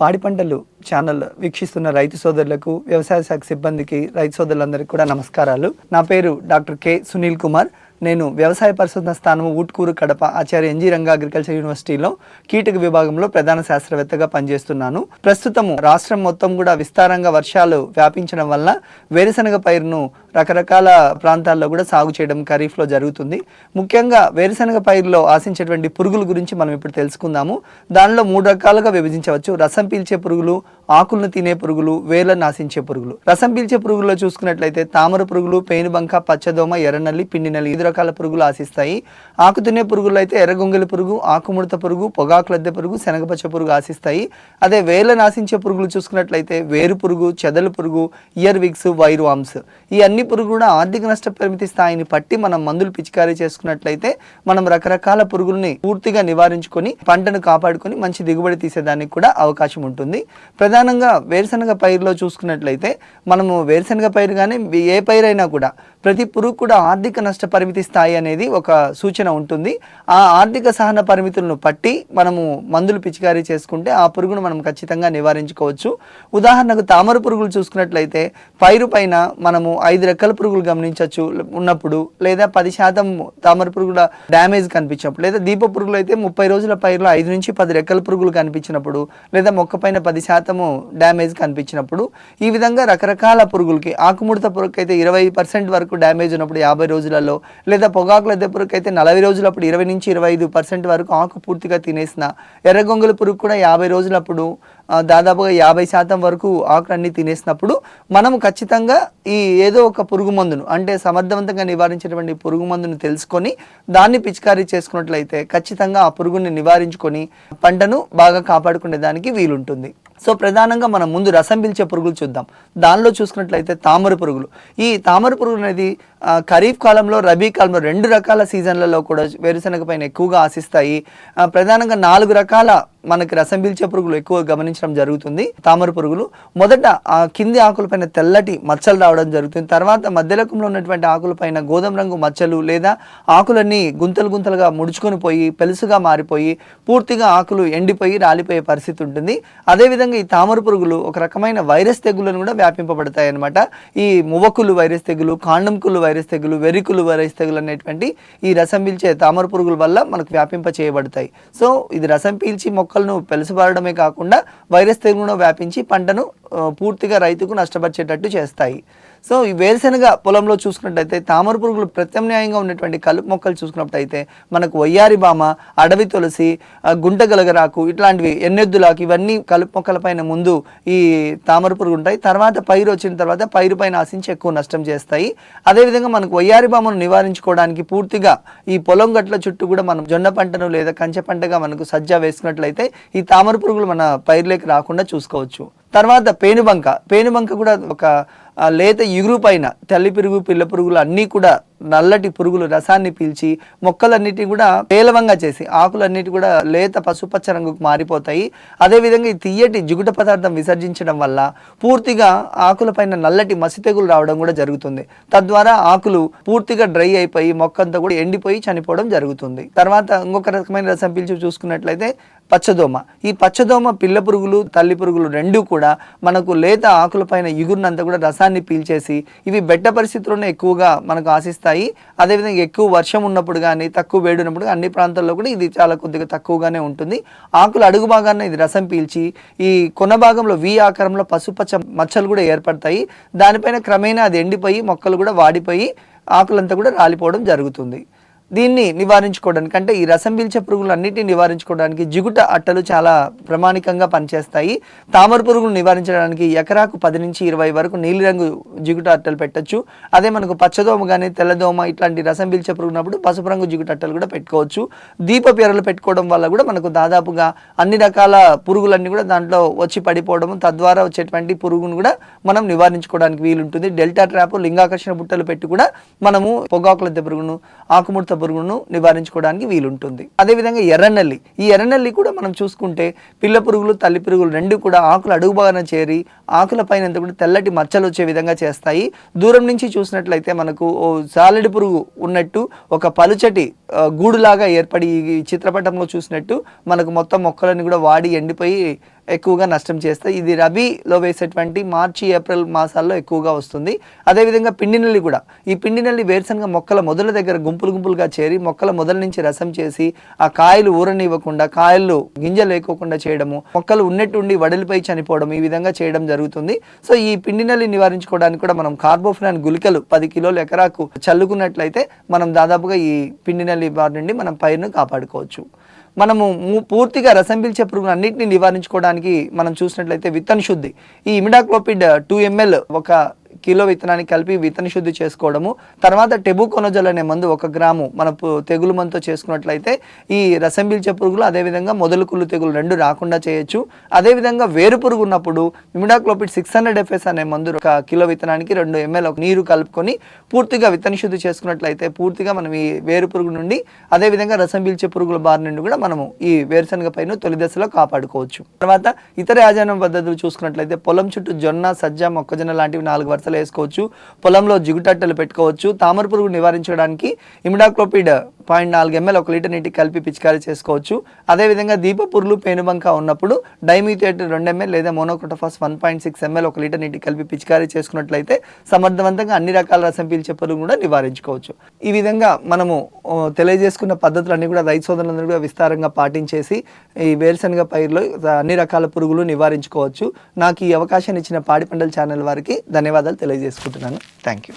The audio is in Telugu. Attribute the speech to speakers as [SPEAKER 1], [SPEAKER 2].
[SPEAKER 1] పాడి పంటలు ఛానల్ వీక్షిస్తున్న రైతు సోదరులకు వ్యవసాయ శాఖ సిబ్బందికి రైతు సోదరులందరికీ కూడా నమస్కారాలు. నా పేరు డాక్టర్ కె సునీల్ కుమార్. నేను వ్యవసాయ పరిశోధన స్థానం Utukuru Kadapa Acharya N G Ranga agriculture యూనివర్సిటీలో కీటక విభాగంలో ప్రధాన శాస్త్రవేత్తగా పనిచేస్తున్నాను. ప్రస్తుతము రాష్ట్రం మొత్తం కూడా విస్తారంగా వర్షాలు వ్యాపించడం వల్ల వేరుశనగ పైరును రకరకాల ప్రాంతాల్లో కూడా సాగు చేయడం ఖరీఫ్లో జరుగుతుంది. ముఖ్యంగా వేరుశనగ పైరులో ఆశించేటువంటి పురుగుల గురించి మనం ఇప్పుడు తెలుసుకుందాము. దానిలో మూడు రకాలుగా విభజించవచ్చు. రసం పీల్చే పురుగులు ఆకులను తినే పురుగులు వేలను ఆశించే పురుగులు. రసం పీల్చే పురుగుల్లో చూసుకున్నట్లయితే తామర పురుగులు పేనుబంక పచ్చదోమ ఎర్రనల్లి పిండి ఇది రకాల పురుగులు ఆశిస్తాయి. ఆకు తినే పురుగులు అయితే ఎర్రగొంగలి పురుగు ఆకుముడత పురుగు పొగాకు లద్దె పురుగు శనగపచ్చ పురుగు ఆశిస్తాయి. అదే వేర్లను ఆశించే పురుగులు చూసుకున్నట్లయితే వేరు పురుగు చెదలు పురుగు ఇయర్ విగ్స్ వైర్ వామ్స్. ఈ అన్ని పురుగు కూడా ఆర్థిక నష్ట పరిమితి స్థాయిని పట్టి మనం మందులు పిచికారీ చేసుకున్నట్లయితే మనం రకరకాల పురుగుల్ని పూర్తిగా నివారించుకొని పంటను కాపాడుకొని మంచి దిగుబడి తీసేదానికి కూడా అవకాశం ఉంటుంది. ప్రధానంగా వేరుశనగ పైరులో చూసుకున్నట్లయితే మనము వేరుశనగ పైరు కానీ ఏ పైరైనా కూడా ప్రతి పురుగు కూడా ఆర్థిక నష్ట పరిమితి స్థాయి అనేది ఒక సూచన ఉంటుంది. ఆ ఆర్థిక సహన పరిమితులను పట్టి మనము మందులు పిచికారీ చేసుకుంటే ఆ పురుగును మనం ఖచ్చితంగా నివారించుకోవచ్చు. ఉదాహరణకు తామర పురుగులు చూసుకున్నట్లయితే పైరు పైన మనము ఐదు రెక్కల పురుగులు గమనించవచ్చు. ఉన్నప్పుడు లేదా పది శాతం తామర పురుగుల డ్యామేజ్ కనిపించినప్పుడు లేదా దీప పురుగులు అయితే ముప్పై రోజుల పైరులో ఐదు నుంచి పది రెక్కల పురుగులు కనిపించినప్పుడు లేదా మొక్క పైన పది శాతము డ్యామేజ్ కనిపించినప్పుడు ఈ విధంగా రకరకాల పురుగులకి ఆకుముడత పురుగుకి అయితే ఇరవై పర్సెంట్ వరకు డ్యామేజ్ ఉన్నప్పుడు యాభై రోజులలో లేదా పొగాకుల లద్దె అయితే నలభై రోజులప్పుడు ఇరవై నుంచి ఇరవై ఐదు పర్సెంట్ వరకు ఆకు పూర్తిగా తినేసిన ఎర్రగొంగుల పురుగు కూడా యాభై రోజులప్పుడు దాదాపుగా యాభై శాతం వరకు ఆకులన్నీ తినేసినప్పుడు మనము ఖచ్చితంగా ఈ ఏదో ఒక పురుగు మందును అంటే సమర్థవంతంగా నివారించేటువంటి పురుగు మందును తెలుసుకొని దాన్ని పిచికారీ చేసుకున్నట్లయితే ఖచ్చితంగా ఆ పురుగుని నివారించుకొని పంటను బాగా కాపాడుకునే దానికి వీలుంటుంది. సో ప్రధానంగా మనం ముందు రసం పిలిచే పురుగులు చూద్దాం. దానిలో చూసుకున్నట్లయితే తామర పురుగులు. ఈ తామర పురుగు అనేది ఖరీఫ్ కాలంలో రబీ కాలంలో రెండు రకాల సీజన్లలో కూడా వేరుశనగ పైన ఎక్కువగా ఆశిస్తాయి. ప్రధానంగా నాలుగు రకాల మనకి రసం పీల్చే పురుగులు ఎక్కువ గమనించడం జరుగుతుంది. తామర పురుగులు. మొదట ఆ కింది ఆకులపైన తెల్లటి మచ్చలు రావడం జరుగుతుంది. తర్వాత మధ్యరకంలో ఉన్నటువంటి ఆకులపైన గోధుమ రంగు మచ్చలు లేదా ఆకులన్నీ గుంతలు గుంతలుగా ముడుచుకొని పోయి పెలుసుగా మారిపోయి పూర్తిగా ఆకులు ఎండిపోయి రాలిపోయే పరిస్థితి ఉంటుంది. అదేవిధంగా ఈ తామర పురుగులు ఒక రకమైన వైరస్ తెగులను కూడా వ్యాపింపబడతాయి అన్నమాట ఈ మువ్వకులు వైరస్ తెగులు కాండంకులు వైరస్ వైరస్ తెగులు వెరికులు వైరస్ తెగులు అనేటువంటి ఈ రసం పీల్చే తామర పురుగుల వల్ల మనకు వ్యాపింప చేయబడతాయి. సో ఇది రసం పీల్చి మొక్కలను పెలుసుబారడమే కాకుండా వైరస్ తెగులను వ్యాపించి పంటను పూర్తిగా రైతుకు నష్టపరిచేటట్టు చేస్తాయి. సో ఈ వేరుశెనగ పొలంలో చూసుకున్నట్టయితే తామర పురుగులు ప్రత్యామ్నాయంగా ఉన్నటువంటి కలుపు మొక్కలు చూసుకున్నట్టయితే మనకు వయ్యారి బామ అడవి తులసి గుంట గలగరాకు ఇట్లాంటివి ఎన్నెద్దులాకు ఇవన్నీ కలుపు మొక్కల పైన ముందు ఈ తామర పురుగు ఉంటాయి. తర్వాత పైరు వచ్చిన తర్వాత పైరు పైన ఆశించి ఎక్కువ నష్టం చేస్తాయి. అదేవిధంగా మనకు వయ్యారి బామను నివారించుకోవడానికి పూర్తిగా ఈ పొలం గట్ల చుట్టూ కూడా మనం జొన్న పంటను లేదా కంచె పంటగా మనకు సజ్జ వేసుకున్నట్లయితే ఈ తామర పురుగులు మన పైరులోకి రాకుండా చూసుకోవచ్చు. తర్వాత పేనుబంక పేనుబంక కూడా ఒక లేత ఇగురు పైన తల్లి పిరుగు పిల్ల పురుగులు అన్నీ కూడా నల్లటి పురుగులు రసాన్ని పీల్చి మొక్కలన్నిటి కూడా పేలవంగా చేసి ఆకులన్నిటి కూడా లేత పసుపచ్చ రంగుకు మారిపోతాయి. అదేవిధంగా ఈ తీయటి జిగుట పదార్థం విసర్జించడం వల్ల పూర్తిగా ఆకులపైన నల్లటి మసి తెగులు రావడం కూడా జరుగుతుంది. తద్వారా ఆకులు పూర్తిగా డ్రై అయిపోయి మొక్క అంతా కూడా ఎండిపోయి చనిపోవడం జరుగుతుంది. తర్వాత ఇంకొక రకమైన రసం పీల్చి చూసుకున్నట్లయితే పచ్చదోమ. ఈ పచ్చదోమ పిల్ల పురుగులు తల్లి పురుగులు రెండూ కూడా మనకు లేత ఆకులపైన ఇగురునంతా కూడా రసాన్ని పీల్చేసి ఇవి బెట్ట పరిస్థితుల్లోనే ఎక్కువగా మనకు ఆశిస్తాయి. అదేవిధంగా ఎక్కువ వర్షం ఉన్నప్పుడు కానీ తక్కువ వేడి ఉన్నప్పుడు అన్ని ప్రాంతాల్లో కూడా ఇది చాలా కొద్దిగా తక్కువగానే ఉంటుంది. ఆకులు అడుగు భాగాన ఇది రసం పీల్చి ఈ కొన భాగంలో వి ఆకారంలో పసుపచ్చ మచ్చలు కూడా ఏర్పడతాయి. దానిపైన క్రమేణా అది ఎండిపోయి మొక్కలు కూడా వాడిపోయి ఆకులంతా కూడా రాలిపోవడం జరుగుతుంది. దీన్ని నివారించుకోవడానికి అంటే ఈ రసం పీల్చే పురుగులు అన్నిటిని నివారించుకోవడానికి జిగుట అట్టలు చాలా ప్రామాణికంగా పనిచేస్తాయి. తామర పురుగులు నివారించడానికి ఎకరాకు పది నుంచి ఇరవై వరకు నీలిరంగు జిగుట అట్టలు పెట్టచ్చు. అదే మనకు పచ్చదోమ కానీ తెల్లదోమ ఇట్లాంటి రసం పీల్చే పురుగునప్పుడు పసుపు రంగు జిగుట అట్టలు కూడా పెట్టుకోవచ్చు. దీప పేరలు పెట్టుకోవడం వల్ల కూడా మనకు దాదాపుగా అన్ని రకాల పురుగులన్నీ కూడా దాంట్లో వచ్చి పడిపోవడం తద్వారా వచ్చేటువంటి పురుగును కూడా మనం నివారించుకోవడానికి వీలుంటుంది. డెల్టా ట్రాప్ లింగాకర్షణ బుట్టలు పెట్టి కూడా మనము పొగాకుల పురుగును ఆకుముడత పురుగును నివారించుకోవడానికి వీలుంటుంది. అదేవిధంగా ఎర్రనల్లి. ఈ ఎర్రనల్లి కూడా మనం చూసుకుంటే పిల్ల పురుగులు తల్లి పురుగులు రెండు కూడా ఆకులు అడుగు భాగాన చేరి ఆకుల పైన కూడా తెల్లటి మచ్చలు వచ్చే విధంగా చేస్తాయి. దూరం నుంచి చూసినట్లయితే మనకు ఓ సాలిడి పురుగు ఉన్నట్టు ఒక పలుచటి గూడులాగా ఏర్పడి ఈ చిత్రపటంలో చూసినట్టు మనకు మొత్తం మొక్కలన్నీ కూడా వాడి ఎండిపోయి ఎక్కువగా నష్టం చేస్తాయి. ఇది రబీలో వేసేటువంటి మార్చి ఏప్రిల్ మాసాల్లో ఎక్కువగా వస్తుంది. అదేవిధంగా పిండి నల్లి కూడా. ఈ పిండి నల్లి వేరుశనగ మొక్కల మొదల దగ్గర గుంపులు గుంపులుగా చేరి మొక్కల మొదల నుంచి రసం చేసి ఆ కాయలు ఊరనివ్వకుండా కాయలు గింజలు లేకోకుండా చేయడము మొక్కలు ఉన్నట్టుండి వడలిపై చనిపోవడం ఈ విధంగా చేయడం జరుగుతుంది. సో ఈ పిండి నల్లి నివారించుకోవడానికి కూడా మనం కార్బోఫినాన్ గుళికలు పది కిలోలు ఎకరాకు చల్లుకున్నట్లయితే మనం దాదాపుగా ఈ పిండి నల్లి బారి నుండి మనం పైరును కాపాడుకోవచ్చు. మనము పూర్తిగా రసం పీల్చే పురుగులు అన్నింటినీ నివారించుకోవడానికి మనం చూసినట్లయితే విత్తన శుద్ధి. ఈ ఇమిడాక్లోపిడ్ టూ ఎంఎల్ ఒక కిలో విత్తనానికి కలిపి విత్తన శుద్ధి చేసుకోవడము. తర్వాత టెబుకొనజల్ అనే మందు ఒక గ్రాము మన తెగులు మందుతో చేసుకున్నట్లయితే ఈ రసం పీల్చే పురుగులు అదేవిధంగా మొదలు కుళ్ళు తెగులు రెండు రాకుండా చేయొచ్చు. అదేవిధంగా వేరు పురుగు ఉన్నప్పుడు ఇమిడాక్లోపిడ్ సిక్స్ హండ్రెడ్ ఎఫ్ఎస్ అనే మందు ఒక కిలో విత్తనానికి రెండు ఎంఎల్ నీరు కలుపుకొని పూర్తిగా విత్తన శుద్ధి చేసుకున్నట్లయితే పూర్తిగా మనం ఈ వేరు పురుగు నుండి అదేవిధంగా రసం పీల్చే పురుగుల బారి నుండి కూడా మనము ఈ వేరుశనగ పైన తొలి దశలో కాపాడుకోవచ్చు. తర్వాత ఇతర యాజనం పద్ధతులు చూసుకున్నట్లయితే పొలం చుట్టూ జొన్న సజ్జ మొక్కజొన్న లాంటివి నాలుగు వరుసలు వేసుకోవచ్చు పొలంలో జిగుటట్టలు పెట్టుకోవచ్చు తామర పురుగు నివారించడానికి ఇమిడాక్లోపిడ్ పాయింట్ నాలుగు ఎంఎల్ ఒక లీటర్ నీటికి కలిపి పిచికారీ చేసుకోవచ్చు. అదేవిధంగా దీప పురుగులు పేనుబంక ఉన్నప్పుడు డైమిథేట్ రెండు ఎంఎల్ లేదా monocrotophos one point six ml ఒక లీటర్ నీటికి కలిపి పిచికారీ చేసుకున్నట్లయితే సమర్థవంతంగా అన్ని రకాల రసం పీల్చే పురుగు కూడా నివారించుకోవచ్చు. ఈ విధంగా మనము తెలియజేసుకున్న పద్ధతులన్నీ కూడా రైతు సోదరులందరూ కూడా విస్తారంగా పాటించేసి ఈ వేరుశనగ పైరులో అన్ని రకాల పురుగులు నివారించుకోవచ్చు. నాకు ఈ అవకాశాన్ని ఇచ్చిన పాడి పంటల ఛానల్ వారికి ధన్యవాదాలు తెలియజేసుకుంటున్నాను. Thank you